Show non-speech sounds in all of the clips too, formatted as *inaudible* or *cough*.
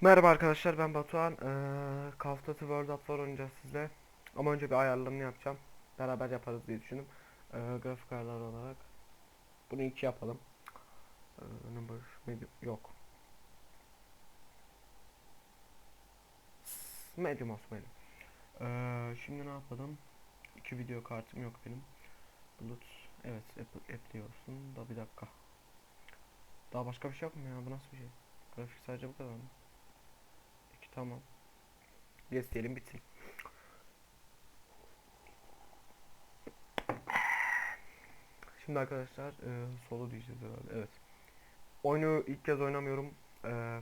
Merhaba arkadaşlar ben Batuhan. Ee, Call of Duty World at War oynayacağız sizle. Ama önce bir ayarlarını yapacağım. Beraber yaparız diye düşündüm. Ee, grafik ayarları olarak. Bunu iki yapalım. Ee, number medium yok. Medium olsun medium. Ee, şimdi ne yapalım? İki video kartım yok benim. Bulut. Evet Apple app diyorsun da bir dakika. Daha başka bir şey mu ya? Bu nasıl bir şey? Grafik sadece bu kadar mı? Tamam. Yes diyelim bitsin. Şimdi arkadaşlar e, solo diyeceğiz herhalde. Evet. Oyunu ilk kez oynamıyorum. E,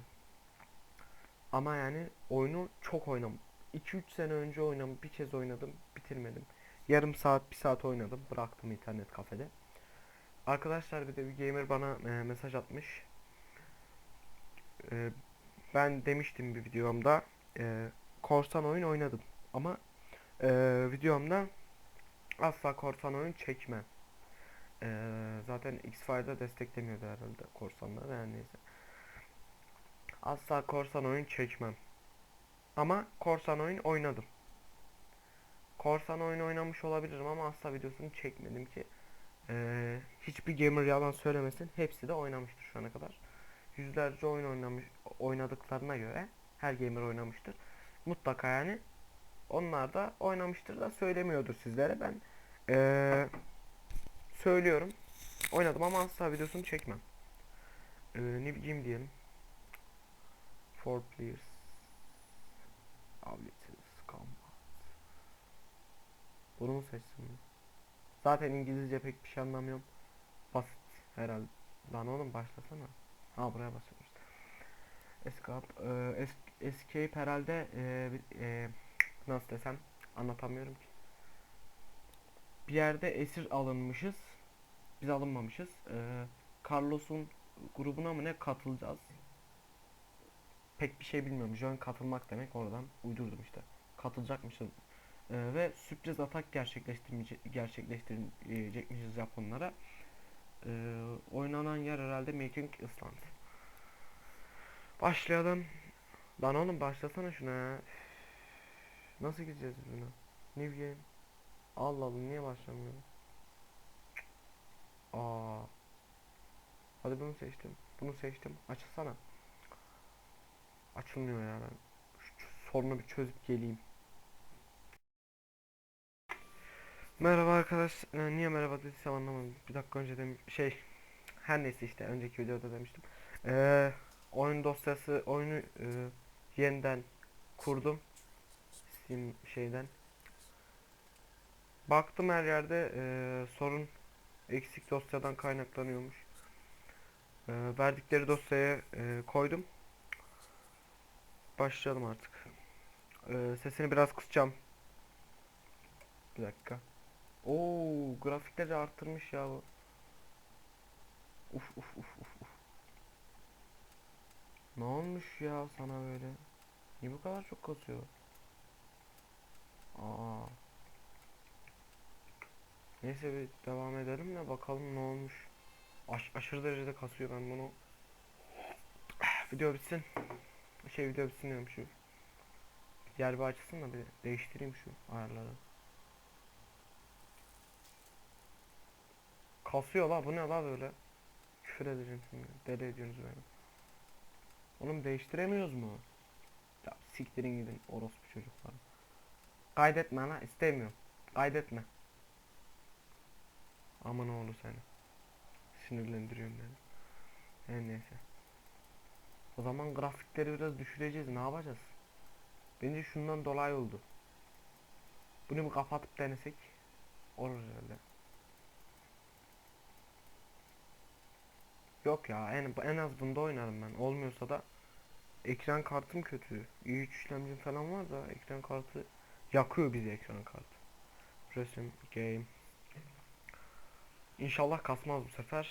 ama yani oyunu çok oynam. 2-3 sene önce oynam bir kez oynadım, bitirmedim. Yarım saat, bir saat oynadım, bıraktım internet kafede. Arkadaşlar bir de bir gamer bana e, mesaj atmış. E, ben demiştim bir videomda e, korsan oyun oynadım ama e, videomda asla korsan oyun çekmem. E, zaten X-File'da desteklemiyordu herhalde korsanlar yani neyse. Asla korsan oyun çekmem. Ama korsan oyun oynadım. Korsan oyun oynamış olabilirim ama asla videosunu çekmedim ki. E, hiçbir gamer yalan söylemesin. Hepsi de oynamıştır şu ana kadar yüzlerce oyun oynamış oynadıklarına göre her gamer oynamıştır. Mutlaka yani onlar da oynamıştır da söylemiyordur sizlere. Ben eee, söylüyorum. Oynadım ama asla videosunu çekmem. Eee, ne bileyim diyelim. Four players. Abilities. Combat. Bunu mu seçsin? Zaten İngilizce pek bir şey anlamıyorum. Basit herhalde. Lan oğlum başlasana. Ha buraya basıyoruz. Escape, e, es- escape herhalde e, e, nasıl desem anlatamıyorum ki. Bir yerde esir alınmışız. Biz alınmamışız. E, Carlos'un grubuna mı ne katılacağız? Pek bir şey bilmiyorum. Join katılmak demek oradan uydurdum işte. Katılacakmışız. E, ve sürpriz atak gerçekleştirmeyecek gerçekleştirecekmişiz Japonlara. E, oynanan yer herhalde Making Island. Başlayalım. Lan oğlum başlasana şuna ya. Nasıl gideceğiz biz buna? New game. Allah Allah niye başlamıyor? Aa. Hadi bunu seçtim. Bunu seçtim. Açılsana. Açılmıyor ya ben. Şu sorunu bir çözüp geleyim. Merhaba arkadaş. Ee, niye merhaba dediysem anlamadım. Bir dakika önce demiş şey. Her neyse işte önceki videoda demiştim. Ee, oyun dosyası oyunu e, yeniden kurdum. Steam şeyden. Baktım her yerde e, sorun eksik dosyadan kaynaklanıyormuş. E, verdikleri dosyaya e, koydum. Başlayalım artık. E, sesini biraz kısacağım. Bir dakika. Oo, grafikleri arttırmış ya bu. Uf uf uf uf uf. Ne olmuş ya sana böyle? Niye bu kadar çok kasıyor? Aa. Neyse bir devam edelim de bakalım ne olmuş. Aş aşırı derecede kasıyor ben bunu. *sighs* video bitsin. Şey video bitsin diyorum şu. Yer bir açılsın da bir değiştireyim şu ayarları. Kasıyor la bu ne la böyle? Küfür edeceğim şimdi. Deli ediyorsunuz beni. Oğlum değiştiremiyoruz mu? Ya siktirin gidin orospu çocuklar. Kaydetme lan istemiyorum. Kaydetme. Aman oğlu seni. Sinirlendiriyorsun beni. Her neyse. O zaman grafikleri biraz düşüreceğiz. Ne yapacağız? Bence şundan dolayı oldu. Bunu bir kapatıp denesek olur herhalde. Yok ya en, en az bunda oynarım ben. Olmuyorsa da ekran kartım kötü. i3 işlemcim falan var da ekran kartı yakıyor bizi ekran kartı. Resim, game. İnşallah kasmaz bu sefer.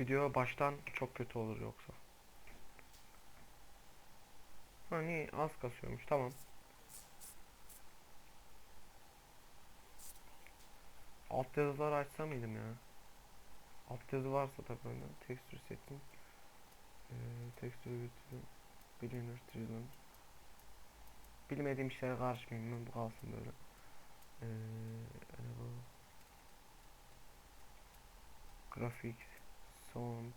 Video baştan çok kötü olur yoksa. Hani az kasıyormuş tamam. Alt yazıları açsa mıydım ya? Alt varsa tabii oyunda texture setting Ee, tekstür üretim. Billionaire Trillion. Bilmediğim işlere karışmayayım ben bu kalsın böyle. Ee, araba. Grafik. Sound.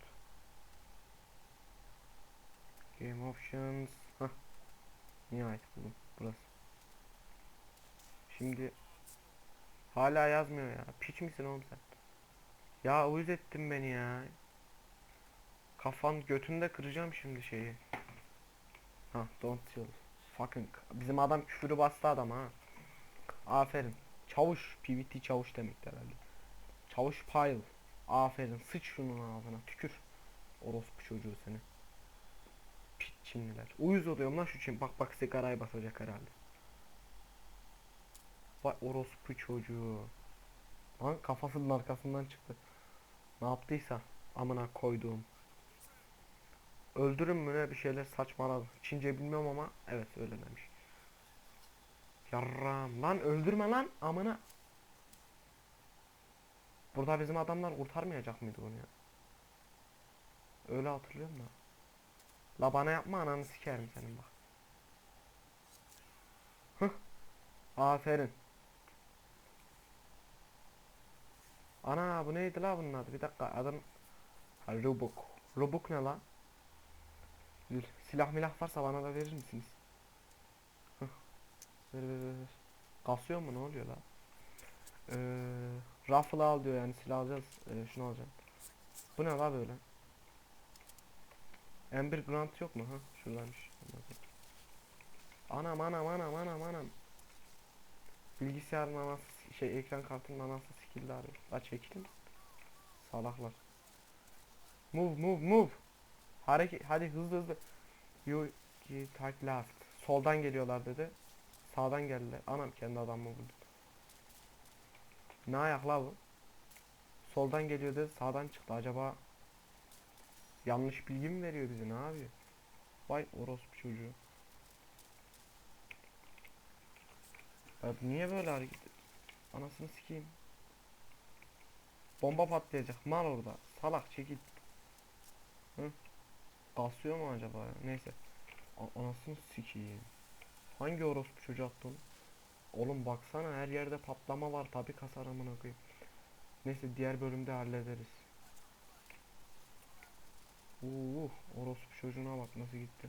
Game options. Hah. Nihayet buldum. Burası. Şimdi hala yazmıyor ya. Piç misin oğlum sen? Ya uyuz ettin beni ya. Kafan götünde kıracağım şimdi şeyi. Ha don't chill. Fucking. Bizim adam küfürü bastı adam ha. Aferin. Çavuş. PVT çavuş demekti herhalde. Çavuş pile. Aferin. Sıç şunun ağzına. Tükür. Orospu çocuğu seni. Piç Çinliler. Uyuz oluyorum lan şu Çin. Bak bak sigarayı basacak herhalde. Vay orospu çocuğu. Lan kafasının arkasından çıktı. Ne yaptıysa amına koyduğum. Öldürün mü ne bir şeyler saçmaladı. Çince bilmiyorum ama evet öyle demiş. Yarram lan öldürme lan amına. Burada bizim adamlar kurtarmayacak mıydı onu ya? Öyle hatırlıyorum da. La bana yapma ananı sikerim senin bak. Hıh. Aferin. Ana bu neydi la bunun adı? Bir dakika adam ha, Rubuk. Rubuk ne la? Silah milah varsa bana da verir misiniz? Ver ver. ver. Kasıyor mu ne oluyor la? Ee, rifle al diyor yani silah alacağız. Ee, şunu alacağım. Bu ne la böyle? Ember Grant yok mu? Ha şuradaymış. Anam anam anam anam anam. Bilgisayarın anası şey ekran kartının anası sikildi abi. La çekilin. Salaklar. Move move move. Hareket hadi hızlı hızlı. You take left. Soldan geliyorlar dedi. Sağdan geldiler. Anam kendi adamımı vurdu. Ne ayak la bu? Soldan geliyor dedi. Sağdan çıktı. Acaba yanlış bilgi mi veriyor bize? Ne yapıyor? Vay orospu çocuğu. Ya niye böyle hareket? Anasını sikeyim. Bomba patlayacak. Mal orada. Salak çekil. Hı? Basıyor mu acaba? Neyse. A- anasını sikeyim. Hangi orospu çocuğu attı onu? Oğlum baksana her yerde patlama var. Tabi kasar amına. Neyse diğer bölümde hallederiz. Uh, orospu çocuğuna bak nasıl gitti.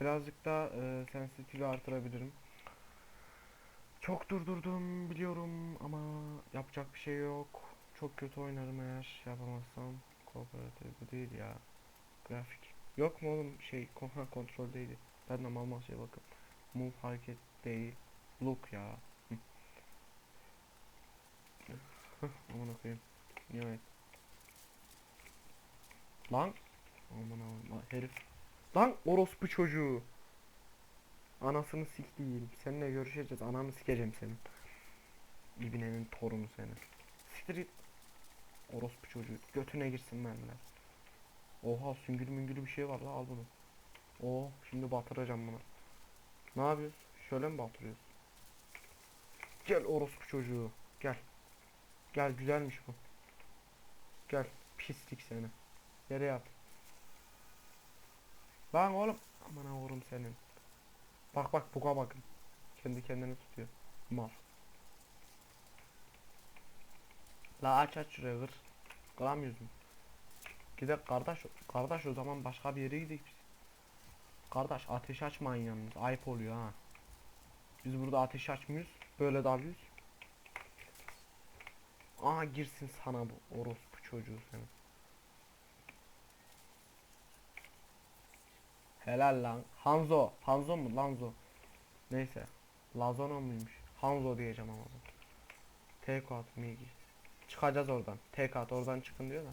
Birazcık daha e, sensitivi artırabilirim. Çok durdurdum biliyorum ama yapacak bir şey yok. Çok kötü oynarım eğer yapamazsam. Kooperatif bu değil ya. Grafik. Yok mu oğlum şey kon ha, kontroldeydi. Ben de mal şey bakın. Move hareket değil. Look ya. *laughs* Aman okuyayım. Nihayet. Lan. Aman aman herif. Lan orospu çocuğu. Anasını siktiğim. Seninle görüşeceğiz. Ananı sikeceğim senin. İbnenin torunu seni. Siktir. Orospu çocuğu. Götüne girsin mermiler. Oha süngülü müngülü bir şey var la al bunu. Oo şimdi batıracağım bunu. Ne yapıyoruz? Şöyle mi batırıyoruz? Gel orospu çocuğu. Gel. Gel güzelmiş bu. Gel pislik seni. Yere yat. Lan oğlum. Aman oğlum senin. Bak bak buga bakın. Kendi kendini tutuyor. Mal. La aç aç şuraya kır. Kıramıyoruz mu? Gidek kardeş. Kardeş o zaman başka bir yere gidelim biz. Kardeş ateş açmayın yalnız. Ayıp oluyor ha. Biz burada ateş açmıyoruz. Böyle dalıyoruz. Aa girsin sana bu orospu çocuğu senin. Helal lan. Hanzo. Hanzo mu? Lanzo. Neyse. Lazano muymuş? Hanzo diyeceğim ama. Take out Migi. Çıkacağız oradan. Take out oradan çıkın diyor da.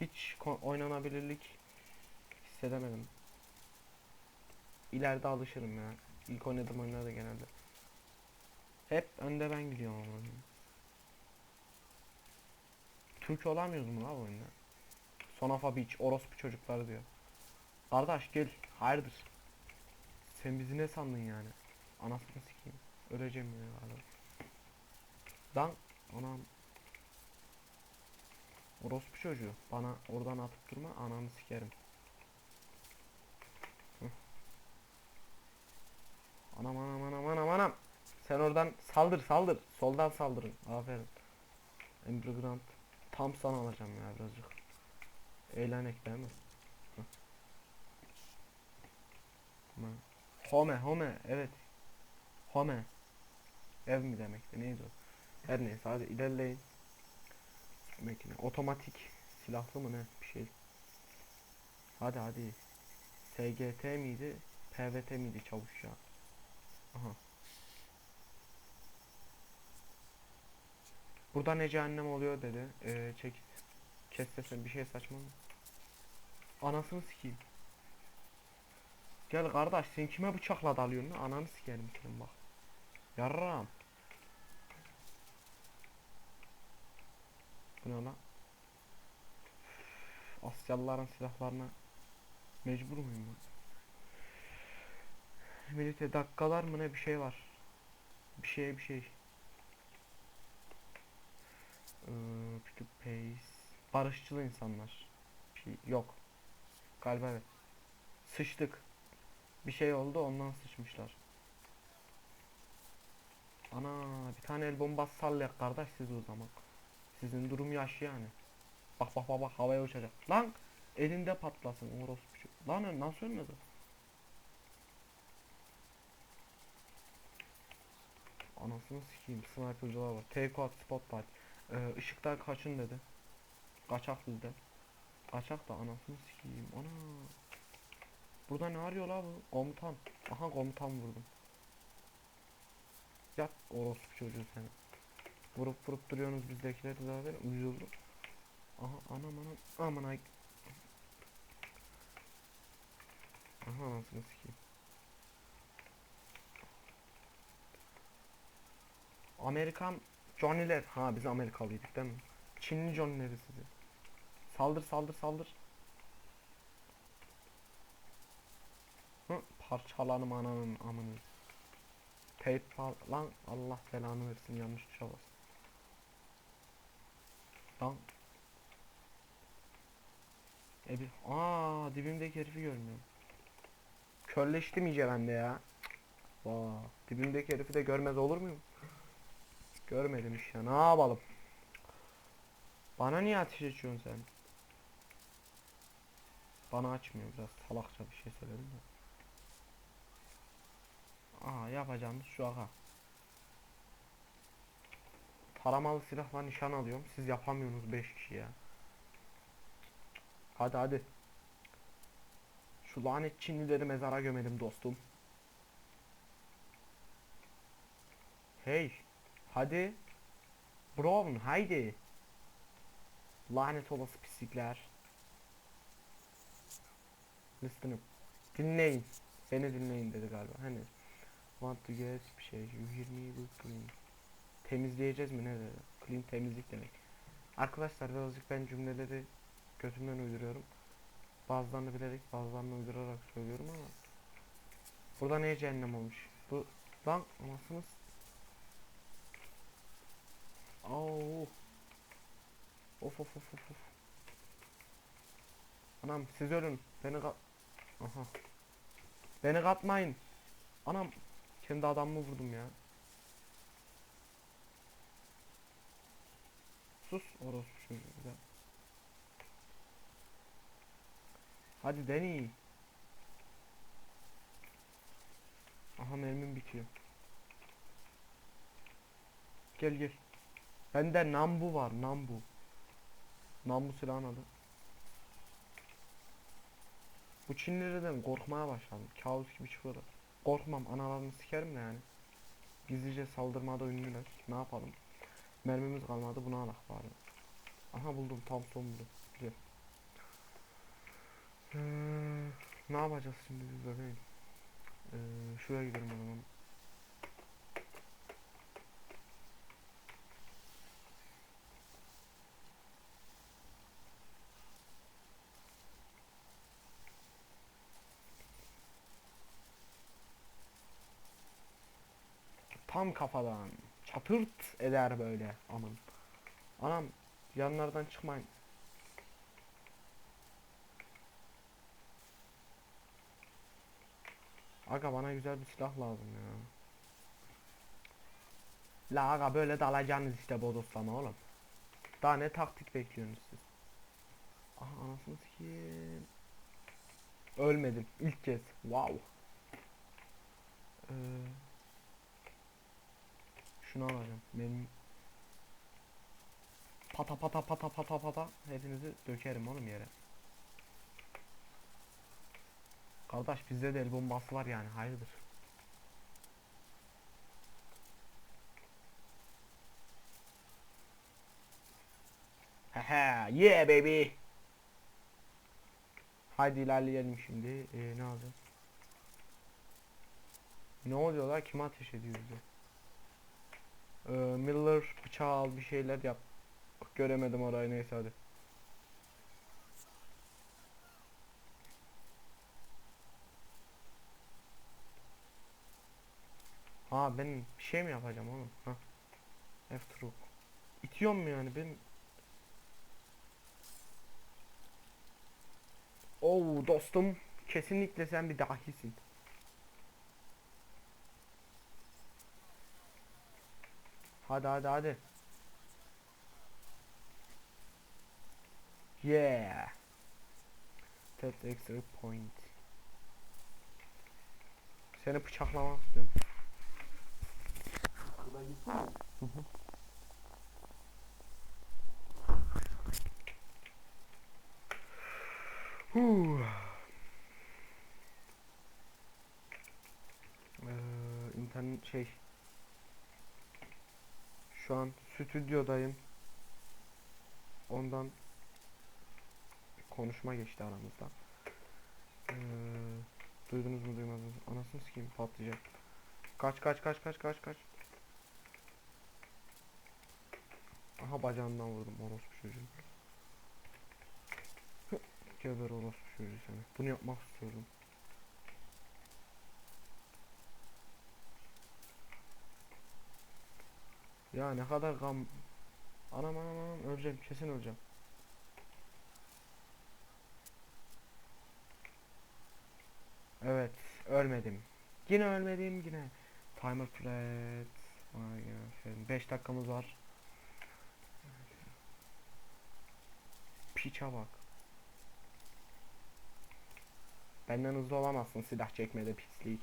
Hiç oynanabilirlik hissedemedim. İleride alışırım ya. İlk oynadığım oyunlarda genelde. Hep önde ben gidiyorum ama. Türk olamıyoruz mu la bu oyunda? Sonafa Beach, orospu çocukları diyor. Kardeş gel, hayırdır? Sen bizi ne sandın yani? Anasını sikeyim. Öleceğim ya galiba. Lan, anam. Orospu çocuğu. Bana oradan atıp durma ananı sikerim. Anam anam anam anam anam. Sen oradan saldır saldır. Soldan saldırın. Aferin. Emre. Tam sana alacağım ya birazcık. Hıh. Tamam. Home home evet. Home. Ev mi demekti neydi o? Her neyse hadi ilerleyin. Makine. Otomatik silahlı mı ne bir şey. Hadi hadi. SGT miydi? PVT miydi çavuş ya? Aha. Burada ne cehennem oluyor dedi. Ee, çek. Kes sesini bir şey saçma mı? Anasını sikeyim. Gel kardeş sen kime bıçakla dalıyorsun lan? Ananı sikerim senin bak. Yarram. Bu ne lan? Asyalıların silahlarına mecbur muyum ben? Milite dakikalar mı ne bir şey var. Bir şey bir şey. Ee, pace. Barışçıl insanlar. Bir şey yok. Galiba evet. Sıçtık. Bir şey oldu ondan sıçmışlar. Ana bir tane el bombası sallayak kardeş siz o zaman. Sizin durum yaş yani. Bak bak bak bak havaya uçacak. Lan elinde patlasın orospu. Lan nasıl ölmedi? Anasını sikeyim sniper'cılar var. Take out spotlight. Ee, ışıktan kaçın dedi. Kaçak bizde. Kaçak da anasını sikeyim. Ana. Burada ne arıyor la bu? Komutan. Aha komutan vurdum. Yat orospu çocuğu seni. Vurup vurup duruyorsunuz bizdekileri zaten uyuyordu. Aha anam anam aman ay. Aha anasını sikeyim. Amerikan Johnny'ler. Ha biz Amerikalıydık değil mi? Çinli Johnny'leri sizi. Saldır saldır saldır. Hı, parçalanım ananın amını. PayPal lan Allah belanı versin yanlış tuşa bas. Lan. E bir aa dibimdeki herifi görmüyorum. Körleştim iyice bende ya. Vaa dibimdeki herifi de görmez olur muyum? Görmedim işte ne yapalım. Bana niye ateş açıyorsun sen? Bana açmıyor biraz salakça bir şey söyledim de. Aha yapacağımız şu aha. Taramalı silahla nişan alıyorum. Siz yapamıyorsunuz 5 kişi ya. Hadi hadi. Şu lanet Çinlileri mezara gömelim dostum. Hey. Hadi. Brown haydi. Lanet olası pislikler. Listenim. Dinleyin. Beni dinleyin dedi galiba. Hani. Want to get bir şey. You hear me will clean. Temizleyeceğiz mi ne dedi? Clean temizlik demek. Arkadaşlar birazcık ben cümleleri götümden uyduruyorum. Bazılarını bilerek bazılarını uydurarak söylüyorum ama. Burada ne cehennem olmuş? Bu lan anasınız. Oo. Of of of of. Anam siz ölün. Beni kat... Aha. Beni katmayın. Anam kendi adamımı vurdum ya. Sus orospu çocuğu de. Hadi deneyin. Aha mermim bitiyor. Gel gel. Bende nambu var nambu. Nambu silahın adı. Bu Çinlilerden korkmaya başladım. Kabus gibi çıkıyorlar. Korkmam analarını sikerim de yani. Gizlice saldırmada ünlüler. Ne yapalım? Mermimiz kalmadı buna alak bari. Aha buldum tam son buldum. Güzel. Ee, ne yapacağız şimdi biz bebeğim? Ee, şuraya gidelim o zaman. Tam kafadan. Çatırt eder böyle. Aman. Anam yanlardan çıkmayın. Aga bana güzel bir silah lazım ya. La aga böyle dalacaksınız işte bodoslama oğlum. Daha ne taktik bekliyorsunuz siz? Aha anasını sikeyim. Ölmedim ilk kez. Wow. Ee şunu alacağım. Benim pata pata pata pata pata hepinizi dökerim oğlum yere. Kardeş bizde de el bombası var yani hayırdır. Hehe yeah baby. Haydi ilerleyelim şimdi. Ee, ne alacağız? Ne oluyor la? Kim ateş ediyor bize? Ee, Miller bıçağı al bir şeyler yap. Göremedim orayı neyse hadi. Ha ben bir şey mi yapacağım oğlum? Ha. F true. İtiyor mu yani ben? Oo dostum kesinlikle sen bir dahisin. Hadi hadi hadi. Yeah. That extra point. Seni bıçaklamak istiyorum. Huh. Ee, internet şey şu an stüdyodayım. Ondan konuşma geçti aramızda. Ee, duydunuz mu duymadınız mı? Anasını sikeyim patlayacak. Kaç kaç kaç kaç kaç kaç. Aha bacağından vurdum orospu çocuğu. Geber orospu çocuğu seni. Bunu yapmak istiyorum. Ya ne kadar gam... Anam anam anam öleceğim kesin öleceğim. Evet ölmedim. Yine ölmedim yine. Timer flat. Vay ya 5 dakikamız var. Piça bak. Benden hızlı olamazsın silah çekmede pislik.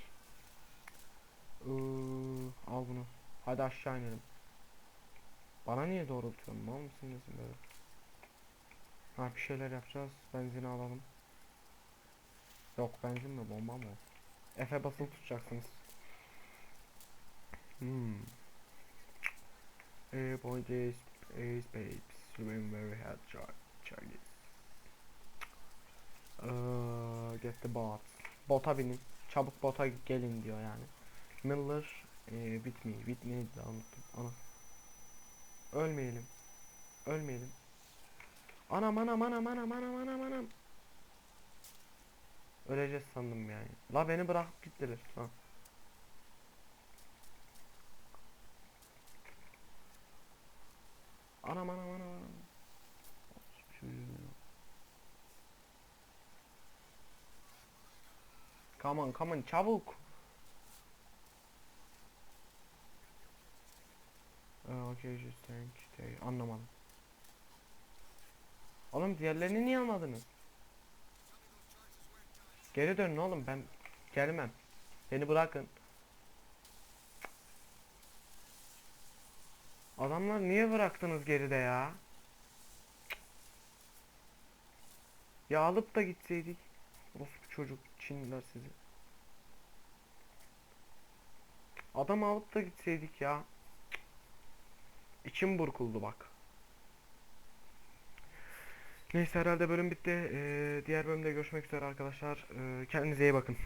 Iıı, al bunu. Hadi aşağı inelim. Bana niye doğrultuyorsun? Mal mısın nesin böyle? Ha bir şeyler yapacağız. Benzini alalım. Yok benzin mi bomba mı? F basılı tutacaksınız. Hmm. Hey boy this is babes. Swim very hard Charlie. Uh, get the bot. Bota binin. Çabuk bota gelin diyor yani. Miller e, with me. With unuttum. Ana. Ölmeyelim. Ölmeyelim. Anam anam anam anam anam anam anam. Öleceğiz sandım yani. La beni bırakıp gittiler. Ha. Anam anam anam anam. Come on come on çabuk. Aa, okay just thank you. Anlamadım. Oğlum diğerlerini niye almadınız? Geri dönün oğlum ben gelmem. Beni bırakın. Adamlar niye bıraktınız geride ya? Ya alıp da gitseydik. Of çocuk Çinliler sizi. Adam alıp da gitseydik ya. İçim burkuldu bak. Neyse herhalde bölüm bitti. Ee, diğer bölümde görüşmek üzere arkadaşlar. Ee, kendinize iyi bakın.